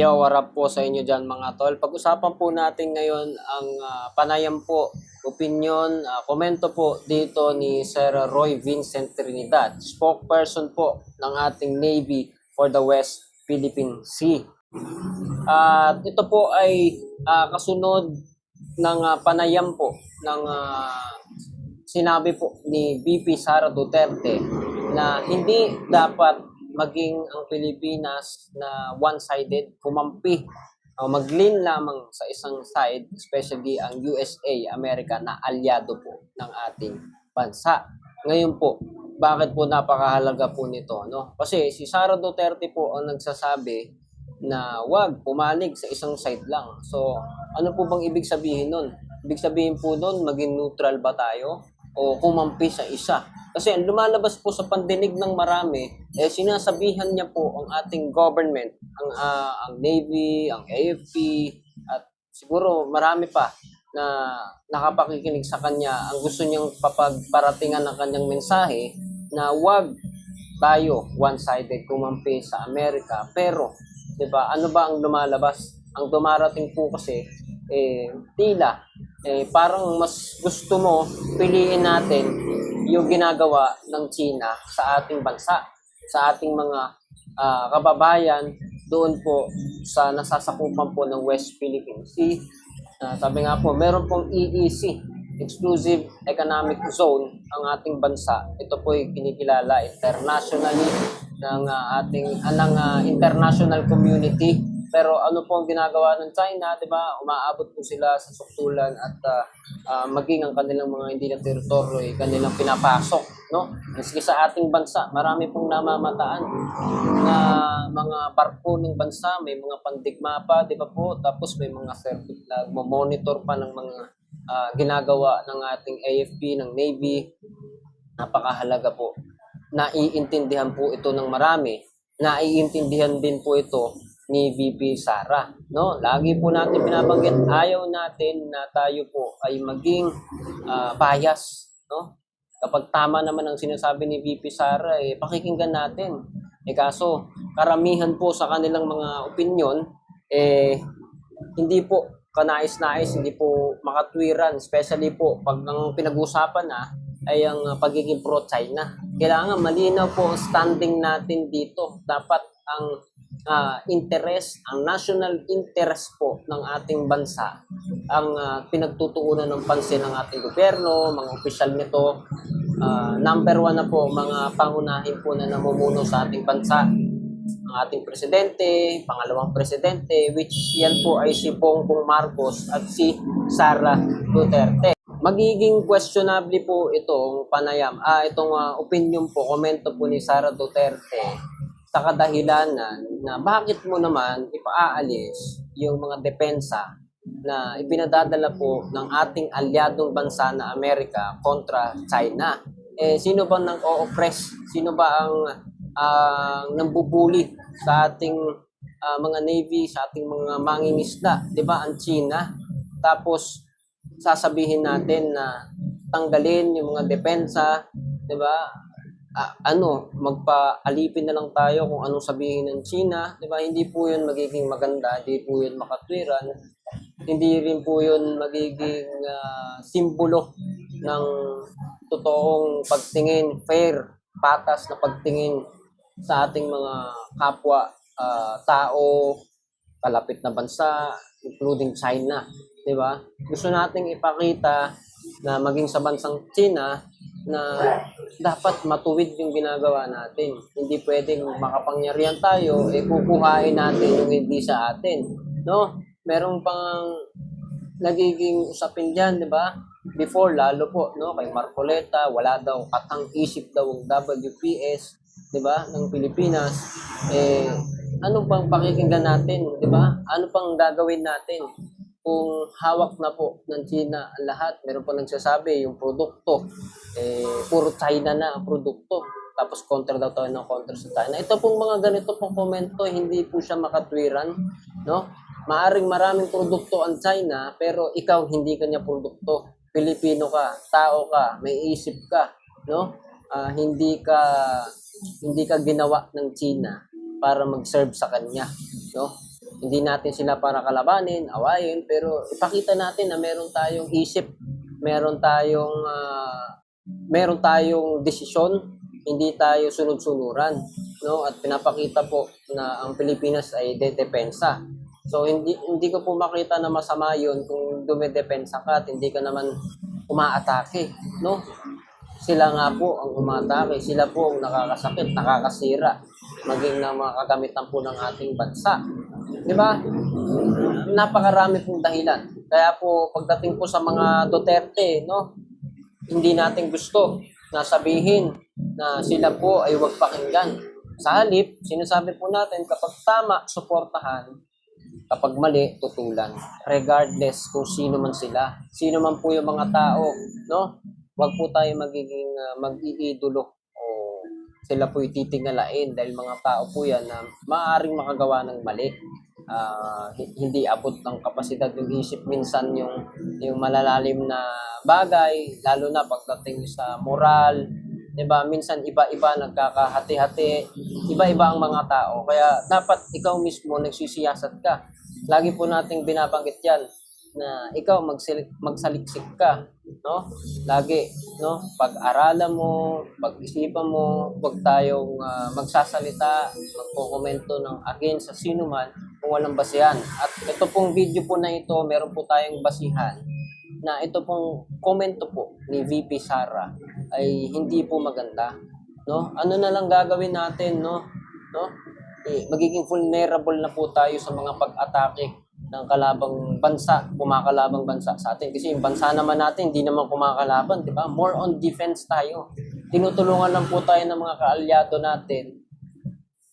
Yo, warap po sa inyo dyan mga tol. Pag-usapan po natin ngayon ang ah, panayam po, opinion, ah, komento po dito ni Sir Roy Vincent Trinidad, spokesperson po ng ating Navy for the West Philippine Sea. At ito po ay ah, kasunod ng ah, panayam po ng ah, sinabi po ni VP Sara Duterte na hindi dapat maging ang Pilipinas na one-sided, kumampi, o mag-lean lamang sa isang side, especially ang USA, Amerika, na alyado po ng ating bansa. Ngayon po, bakit po napakahalaga po nito? No? Kasi si Sara Duterte po ang nagsasabi na wag pumalig sa isang side lang. So, ano po bang ibig sabihin nun? Ibig sabihin po nun, maging neutral ba tayo? O kumampi sa isa? Kasi ang lumalabas po sa pandinig ng marami, eh sinasabihan niya po ang ating government, ang, ah, ang Navy, ang AFP, at siguro marami pa na nakapakikinig sa kanya. Ang gusto niyang papagparatingan ng kanyang mensahe na wag tayo one-sided kumampi sa Amerika. Pero, 'di ba? Ano ba ang lumalabas? Ang dumarating po kasi eh tila eh parang mas gusto mo piliin natin yung ginagawa ng China sa ating bansa, sa ating mga ah, kababayan doon po sa nasasakupan po ng West Philippine Sea. Ah, sabi nga po, meron pong EEC, Exclusive Economic Zone, ang ating bansa. Ito po ay kinikilala internationally ng ah, ating ah, ng ah, international community. Pero ano po ang ginagawa ng China, 'di ba? Umaabot po sila sa suktulan at ah, ah, maging ang kanilang mga hindi na teritoryo ay kanilang pinapasok, no? Maski sa ating bansa, marami pong namamataan na mga barko ng bansa, may mga pandigma pa, 'di ba po? Tapos may mga circuit na monitor pa ng mga ah, ginagawa ng ating AFP, ng Navy. Napakahalaga po. Naiintindihan po ito ng marami. Naiintindihan din po ito ni VP Sara. No? Lagi po natin binabanggit, ayaw natin na tayo po ay maging ah, bias. No? Kapag tama naman ang sinasabi ni VP Sara, eh, pakikinggan natin. Eh kaso, karamihan po sa kanilang mga opinion, eh, hindi po kanais-nais, hindi po makatwiran, especially po pag ang pinag-usapan na ay ang uh, pagiging pro-China. Kailangan malinaw po ang standing natin dito. Dapat ang ah, interest, ang national interest po ng ating bansa ang ah, pinagtutuunan ng pansin ng ating gobyerno, mga opisyal nito. Ah, number one na po, mga pangunahin po na namumuno sa ating bansa ang ating presidente, pangalawang presidente, which yan po ay si Bongbong Marcos at si Sara Duterte. Magiging questionable po itong panayam, ah, itong ah, opinion po, komento po ni Sara Duterte sa kadahilanan na bakit mo naman ipaaalis yung mga depensa na ipinadadala po ng ating alyadong bansa na Amerika kontra China. Eh, sino ba nang o-oppress? Sino ba ang ang nambubuli sa ating ah, mga navy, sa ating mga mangingisda, 'di ba? Ang China. Tapos sasabihin natin na tanggalin yung mga depensa, 'di ba? Ah, ano, magpaalipin na lang tayo kung anong sabihin ng China, 'di ba? Hindi po 'yun magiging maganda, hindi po 'yun makatwiran. Hindi rin po 'yun magiging ah, simbolo ng totoong pagtingin, fair, patas na pagtingin sa ating mga kapwa ah, tao, kalapit na bansa, including China, 'di ba? Gusto nating ipakita na maging sa bansang China na dapat matuwid yung ginagawa natin. Hindi pwedeng makapangyarihan tayo, eh kukuhain natin yung hindi sa atin. No? Meron pang nagiging usapin dyan, di ba? Before, lalo po, no, kay Marcoleta, wala daw katang isip daw ang WPS, di ba, ng Pilipinas. Eh, ano pang pakikinggan natin, di ba? Ano pang gagawin natin? Kung hawak na po ng China ang lahat, meron po nagsasabi, yung produkto, eh, puro China na ang produkto. Tapos kontra daw tayo ng kontra sa China. Ito pong mga ganito pong komento, hindi po siya makatwiran, no? Maaring maraming produkto ang China, pero ikaw hindi kanya produkto. Pilipino ka, tao ka, may isip ka, no? Ah, hindi ka hindi ka ginawa ng China para mag-serve sa kanya, no? Hindi natin sila para kalabanin, awayin, pero ipakita natin na meron tayong isip, meron tayong ah, meron tayong desisyon, hindi tayo sunod-sunuran, no? At pinapakita po na ang Pilipinas ay dedepensa. So hindi hindi ko po makita na masama 'yon kung dumedepensa ka at hindi ka naman umaatake, no? Sila nga po ang umatake, sila po ang nakakasakit, nakakasira, maging na mga kagamitan po ng ating bansa. Di ba? Napakarami pong dahilan. Kaya po, pagdating po sa mga Duterte, no, hindi natin gusto na sabihin na sila po ay huwag pakinggan. Sa halip, sinasabi po natin, kapag tama, suportahan, kapag mali, tutulan. Regardless kung sino man sila. Sino man po yung mga tao, no? Huwag po tayo magiging uh, mag-iidolo o sila po ititingalain dahil mga tao po yan na maaaring makagawa ng mali. Hi- hindi abot ng kapasidad yung isip minsan yung yung malalalim na bagay lalo na pagdating sa moral 'di ba? Minsan iba-iba nagkakahati-hati iba-iba ang mga tao. Kaya dapat ikaw mismo nagsisiyasat ka. Lagi po nating binabanggit yan na ikaw magsalik, magsaliksik ka no? Lagi no? Pag-aralan mo pag-isipan mo huwag tayong ah, magsasalita magkokomento ng against sa sino man kung walang basihan at ito pong video po na ito meron po tayong basihan na ito pong komento po ni VP Sara ay hindi po maganda no ano na lang gagawin natin no no eh, magiging vulnerable na po tayo sa mga pag-atake ng kalabang bansa, kumakalabang bansa sa atin. Kasi yung bansa naman natin, hindi naman kumakalaban, di ba? More on defense tayo. Tinutulungan lang po tayo ng mga kaalyado natin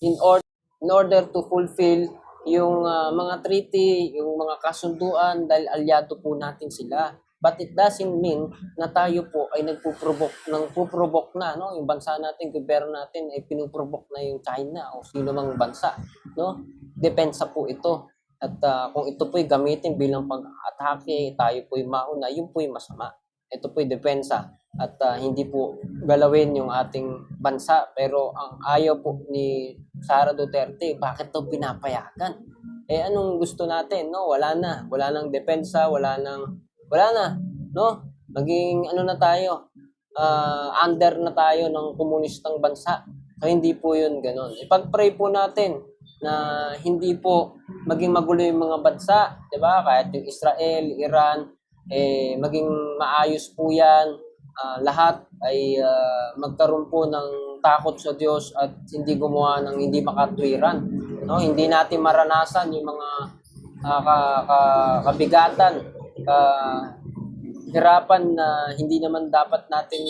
in order in order to fulfill yung ah, mga treaty, yung mga kasunduan dahil alyado po natin sila. But it doesn't mean na tayo po ay nagpuprovoke ng puprovoke na no yung bansa natin, gobyerno natin ay pinuprovoke na yung China o sino mang bansa, no? Depensa po ito. At ah, kung ito po'y gamitin bilang pag-atake, tayo po'y mauna, yun po'y masama. Ito po'y depensa at ah, hindi po galawin yung ating bansa. Pero ang ayaw po ni Sara Duterte, bakit to pinapayagan? Eh anong gusto natin, no? Wala na. Wala nang depensa, wala nang wala na, no? Maging ano na tayo, ah, under na tayo ng komunistang bansa. So, hindi po yun ganun. Ipag-pray po natin na hindi po maging magulo yung mga bansa, 'di ba? Kahit yung Israel, Iran, eh maging maayos po 'yan. Ah, lahat ay ah, magkaroon po ng takot sa Diyos at hindi gumawa ng hindi makatwiran. No, hindi natin maranasan yung mga ah, ka, ka- kabigatan, ka, hirapan na hindi naman dapat natin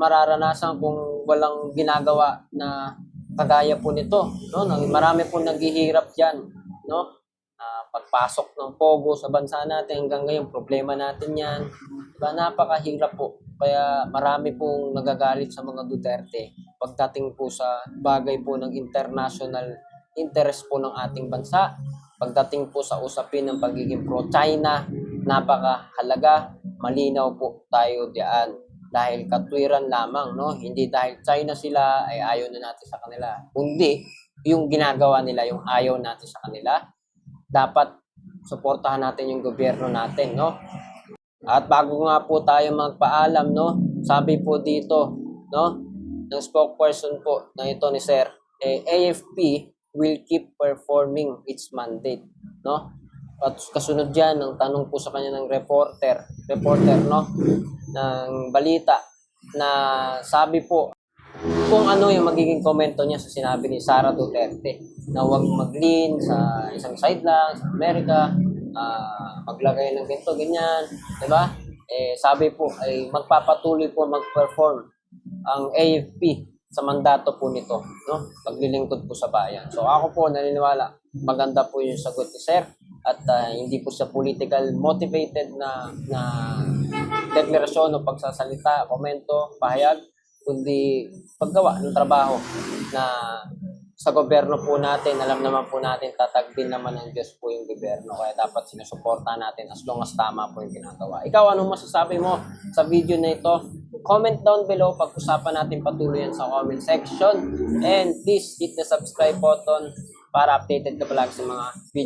mararanasan kung walang ginagawa na kagaya po nito, no? Marami po naghihirap diyan, no? Ah, pagpasok ng pogo sa bansa natin hanggang ngayon problema natin 'yan. Diba? Napakahirap po. Kaya marami pong nagagalit sa mga Duterte pagdating po sa bagay po ng international interest po ng ating bansa. Pagdating po sa usapin ng pagiging pro-China, napakahalaga, malinaw po tayo diyan dahil katwiran lamang, no? Hindi dahil China sila ay ayaw na natin sa kanila. Kundi yung ginagawa nila, yung ayaw natin sa kanila, dapat suportahan natin yung gobyerno natin, no? At bago nga po tayo magpaalam, no? Sabi po dito, no? Ng spokesperson po na ito ni Sir, eh, AFP will keep performing its mandate, no? At kasunod diyan ng tanong po sa kanya ng reporter, reporter, no? ng balita na sabi po kung ano yung magiging komento niya sa sinabi ni Sara Duterte na huwag mag-lean sa isang side lang, sa Amerika, ah, maglagay ng ganito, ganyan, di ba? Eh, sabi po ay magpapatuloy po mag-perform ang AFP sa mandato po nito, no? Paglilingkod po sa bayan. So ako po naniniwala, maganda po yung sagot ni Sir at ah, hindi po siya political motivated na na deklarasyon o pagsasalita, komento, pahayag, kundi paggawa ng trabaho na sa gobyerno po natin, alam naman po natin, tatag din naman ng Diyos po yung gobyerno. Kaya dapat sinusuporta natin as long as tama po yung ginagawa. Ikaw, anong masasabi mo sa video na ito? Comment down below. Pag-usapan natin patuloy yan sa comment section. And please hit the subscribe button para updated ka palagi sa mga video.